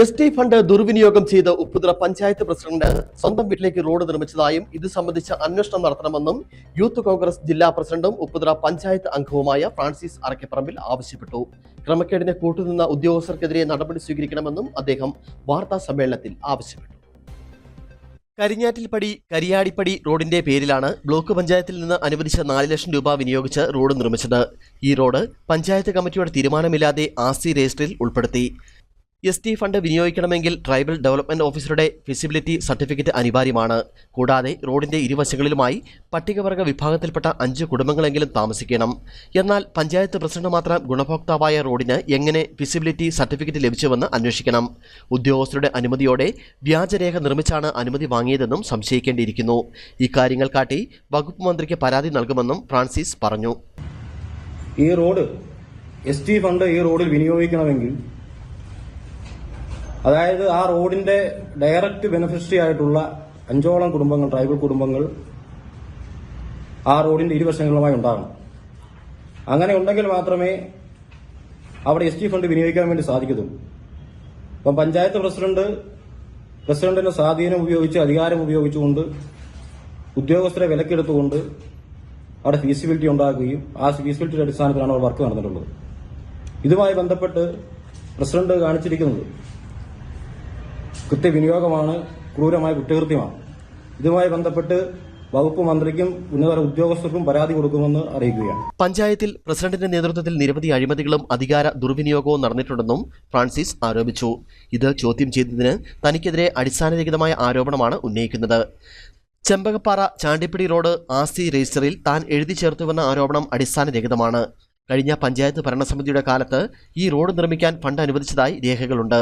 S T fund ദുർവിനിയോഗം ചെയ്ത് Upputhara panchayat president സ്വന്തം വീട്ടിലേക്ക് റോഡ് നിർമ്മിച്ചതായും ഇത് സംബന്ധിച്ച അന്വേഷണം നടത്തണമെന്നും യൂത്ത് കോൺഗ്രസ് ജില്ലാ പ്രസിഡന്റും ഉപ്പുതറ പഞ്ചായത്ത് അംഗവുമായ ഫ്രാൻസിസ് അറക്കപ്പറമ്പിൽ ആവശ്യപ്പെട്ടു. ക്രമക്കേടിനെ കൂട്ടുനിന്ന ഉദ്യോഗസ്ഥർക്കെതിരെ നടപടി സ്വീകരിക്കണമെന്നും അദ്ദേഹം വാർത്താ സമ്മേളനത്തിൽ ആവശ്യപ്പെട്ടു. കരിഞ്ഞാറ്റിൽപ്പടി കരിയാടിപ്പടി റോഡിന്റെ പേരിലാണ് ബ്ലോക്ക് പഞ്ചായത്തിൽ നിന്ന് അനുവദിച്ച നാല് ലക്ഷം രൂപ വിനിയോഗിച്ച് റോഡ് നിർമ്മിച്ചത്. ഈ റോഡ് പഞ്ചായത്ത് കമ്മിറ്റിയുടെ തീരുമാനമില്ലാതെ ആസ്തി രജിസ്റ്ററിൽ ഉൾപ്പെടുത്തി. എസ് ടി ഫണ്ട് വിനിയോഗിക്കണമെങ്കിൽ ട്രൈബൽ ഡെവലപ്മെന്റ് ഓഫീസറുടെ ഫിസിബിലിറ്റി സർട്ടിഫിക്കറ്റ് അനിവാര്യമാണ്. കൂടാതെ റോഡിന്റെ ഇരുവശങ്ങളിലുമായി പട്ടികവർഗ വിഭാഗത്തിൽപ്പെട്ട അഞ്ച് കുടുംബങ്ങളെങ്കിലും താമസിക്കണം. എന്നാൽ പഞ്ചായത്ത് പ്രസിഡന്റ് മാത്രം ഗുണഭോക്താവായ റോഡിന് എങ്ങനെ ഫിസിബിലിറ്റി സർട്ടിഫിക്കറ്റ് ലഭിച്ചുവെന്ന് അന്വേഷിക്കണം. ഉദ്യോഗസ്ഥരുടെ അനുമതിയോടെ വ്യാജരേഖ നിർമ്മിച്ചാണ് അനുമതി വാങ്ങിയതെന്നും സംശയിക്കേണ്ടിയിരിക്കുന്നു. ഇക്കാര്യങ്ങൾ കാട്ടി വകുപ്പ് മന്ത്രിക്ക് പരാതി നൽകുമെന്നും ഫ്രാൻസിസ് പറഞ്ഞു. ഈ റോഡ് എസ് ടി ഫണ്ട് ഈ റോഡിൽ വിനിയോഗിക്കണമെങ്കിൽ അതായത് ആ റോഡിന്റെ ഡയറക്റ്റ് ബെനിഫിഷ്യറി ആയിട്ടുള്ള അഞ്ചോളം കുടുംബങ്ങൾ ട്രൈബൽ കുടുംബങ്ങൾ ആ റോഡിന്റെ ഇരുവശങ്ങളുമായി ഉണ്ടാകണം. അങ്ങനെ ഉണ്ടെങ്കിൽ മാത്രമേ അവിടെ എസ് ടി ഫണ്ട് വിനിയോഗിക്കാൻ വേണ്ടി സാധിക്കത്തുള്ളൂ. അപ്പം പഞ്ചായത്ത് പ്രസിഡന്റ് പ്രസിഡന്റിന്റെ സ്വാധീനം ഉപയോഗിച്ച് അധികാരം ഉപയോഗിച്ചുകൊണ്ട് ഉദ്യോഗസ്ഥരെ വിലക്കെടുത്തുകൊണ്ട് അവിടെ ഫീസിബിലിറ്റി ഉണ്ടാക്കുകയും ആ ഫീസിബിലിറ്റിയുടെ അടിസ്ഥാനത്തിലാണ് അവർ വർക്ക് നടന്നിട്ടുള്ളത്. ഇതുമായി ബന്ധപ്പെട്ട് പ്രസിഡന്റ് കാണിച്ചിരിക്കുന്നത് കൃത്യവിനിയോഗമാണ് ക്രൂരമായ കുറ്റകൃത്യമാണ്. ഇതുമായി ബന്ധപ്പെട്ട് വകുപ്പ് മന്ത്രിക്കും ഉന്നതതല ഉദ്യോഗസ്ഥർക്കും പരാതി കൊടുക്കുമെന്ന് അറിയിക്കുകയാണ്. പഞ്ചായത്തിൽ പ്രസിഡന്റിന്റെ നേതൃത്വത്തിൽ നിരവധി അഴിമതികളും അധികാര ദുർവിനിയോഗവും നടന്നിട്ടുണ്ടെന്നും ഫ്രാൻസിസ് ആരോപിച്ചു. ഇത് ചോദ്യം ചെയ്തതിന് തനിക്കെതിരെ അടിസ്ഥാനരഹിതമായ ആരോപണമാണ് ഉന്നയിക്കുന്നത്. ചെമ്പകപ്പാറ ചാണ്ടിപ്പിടി റോഡ് ആസ്തി രജിസ്റ്ററിൽ താൻ എഴുതി ചേർത്തുവെന്ന ആരോപണം അടിസ്ഥാനരഹിതമാണ്. കഴിഞ്ഞ പഞ്ചായത്ത് ഭരണസമിതിയുടെ കാലത്ത് ഈ റോഡ് നിർമ്മിക്കാൻ ഫണ്ട് അനുവദിച്ചതായി രേഖകളുണ്ട്.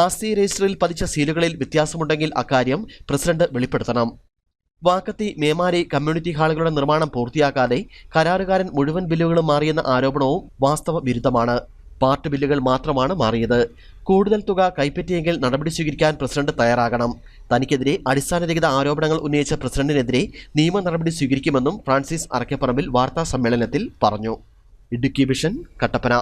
ആസ്തി രജിസ്റ്ററിൽ പതിച്ച സീലുകളിൽ വ്യത്യാസമുണ്ടെങ്കിൽ അക്കാര്യം പ്രസിഡന്റ് വെളിപ്പെടുത്തണം. വാക്കത്തി മേമാരി കമ്മ്യൂണിറ്റി ഹാളുകളുടെ നിർമ്മാണം പൂർത്തിയാക്കാതെ കരാറുകാരൻ മുഴുവൻ ബില്ലുകളും മാറിയെന്ന ആരോപണവും വാസ്തവ വിരുദ്ധമാണ്. പാർട്ട് ബില്ലുകൾ മാത്രമാണ് മാറിയത്. കൂടുതൽ തുക കൈപ്പറ്റിയെങ്കിൽ നടപടി സ്വീകരിക്കാൻ പ്രസിഡന്റ് തയ്യാറാകണം. തനിക്കെതിരെ അടിസ്ഥാനരഹിത ആരോപണങ്ങൾ ഉന്നയിച്ച പ്രസിഡന്റിനെതിരെ നിയമ നടപടി സ്വീകരിക്കുമെന്നും ഫ്രാൻസിസ് അറക്കപ്പറമ്പിൽ വാർത്താ സമ്മേളനത്തിൽ പറഞ്ഞു. ഇടുക്കി വിഷൻ കട്ടപ്പന.